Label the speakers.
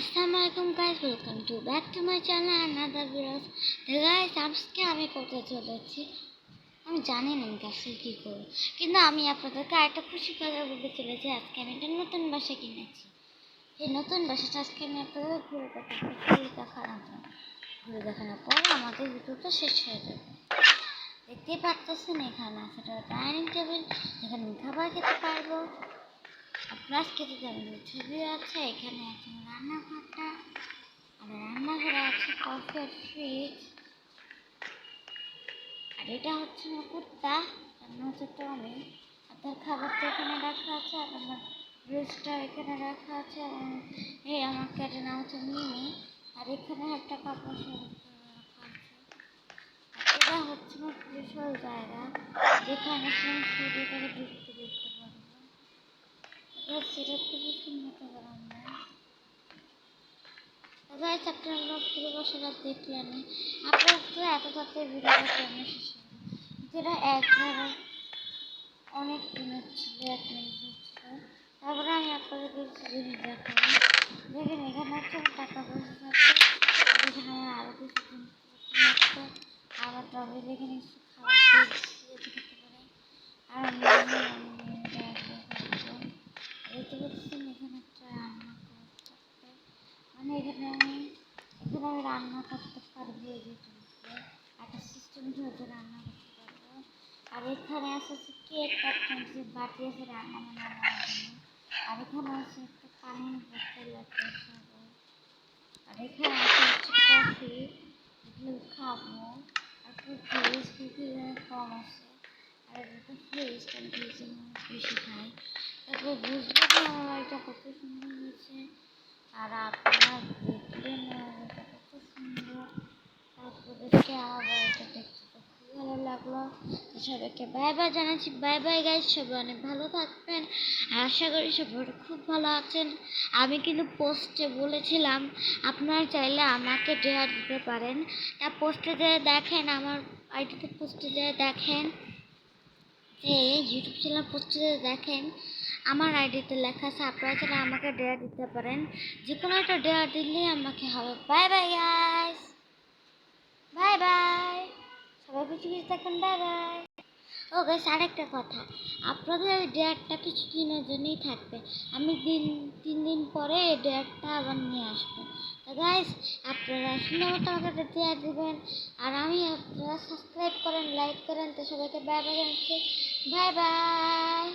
Speaker 1: আসসালামু আলাইকুম guys welcome to back to my channel another videos guys আজকে আমি করতে চলেছি আমি জানি না আজকে কী করব। কিন্তু আমি আপনাদেরকে একটা খুশি কথা বলতে চলেছি, আজকে আমি একটা নতুন বাসা কিনেছি। এই নতুন বাসাটা আজকে আমি আপনাদের ঘুরে দেখাবো, ঘুরে জন্য। ঘুরে দেখানোর পর আমাদের ভিডিওটা শেষ হয়ে যাবে। দেখতেই পাচ্ছেন এখানে আছে ডাইনিং টেবিল এখানে খাবার খেতে পারব। প্লাস খেতে ছবি আছে, এখানে আছে রান্নাঘরটা। আর রান্নাঘরে আছে কফি ফ্রিজ। আর এটা হচ্ছে আমার কুর্তা রান্না হচ্ছে টমি। আর তার খাবারটা এখানে রাখা আছে, আর আমার ফ্রিজটা এখানে রাখা আছে এই আমার ক্যাটের হচ্ছে মিমি। আর এখানে একটা কাপড় এটা হচ্ছে আমার স্পেশাল জায়গা, যেখানে সূর্যটাকে দেখতে এবার এক অনেক এক মিনিট ছিল তারপরে আমি আপনাদের কিছু জিনিস এখানে হচ্ছে টাকা পয়সা থাকছে এখানে আমার আরও আছে কিছু খাবার খেতে পারে আর আমি দেখতে পাচ্ছেন এখানে একটা রান্না করতে মানে এখানে আমি এখানে আমি রান্না করতে পারব এই যে। একটা সিস্টেম ধরে রান্না করতে পারব। আর এখানে আছে হচ্ছে কেক কাটছেন যে বাটি আছে রান্না বান্না জন্য। আর এখানে আছে একটা পানির বোতল খাব আর এখানে আছে হচ্ছে কফি এগুলো খাব। আর কুকিজ কুকিজ কম আছে। আর এটা ফ্রিজ কারণ ফ্রিজ বেশি খাই। তারপর বুঝব যে বাড়িটা কত সুন্দর হয়েছে। আর আপনারা দেখলেন আমার বাড়িটা কত সুন্দর তারপরে কি আমার বাড়িটা দেখতে তো খুব ভালো লাগল তো সবাইকে বাই বাই জানাচ্ছি। বাই বাই গাইজ সবাই অনেক ভালো থাকবেন। আশা করি সবাই খুব ভালো আছেন। আমি কিন্তু পোস্টে বলেছিলাম, আপনারা চাইলে আমাকে ডেয়ার দিতে পারেন। তা পোস্টে যেয়ে দেখেন, আমার আইডিতে পোস্টে যেয়ে দেখেন। যে ইউটিউব চ্যানেল পোস্টে দেখেন, আমার আইডিতে লেখা আছে, আপনারা চাইলে আমাকে ডেয়ার দিতে পারেন। যে কোনো একটা ডেয়ার দিলেই আমাকে হবে। Bye bye guys bye bye সবাই কিছু কিছু থাকুন বাই বাই ও গাইস আরেকটা কথা। আপনাদের ডেয়ারটা কিছু দিনের জন্যই থাকবে। আমি দিন, তিন দিন পরে এই ডেটটা আবার নিয়ে আসব। তো গাইস আপনারা সুন্দর মতো আমাকে ডেয়ার দেবেন। আর আমি আপনারা সাবস্ক্রাইব করেন লাইক করেন। তো সবাইকে বাই বাই জানাচ্ছি। Bye bye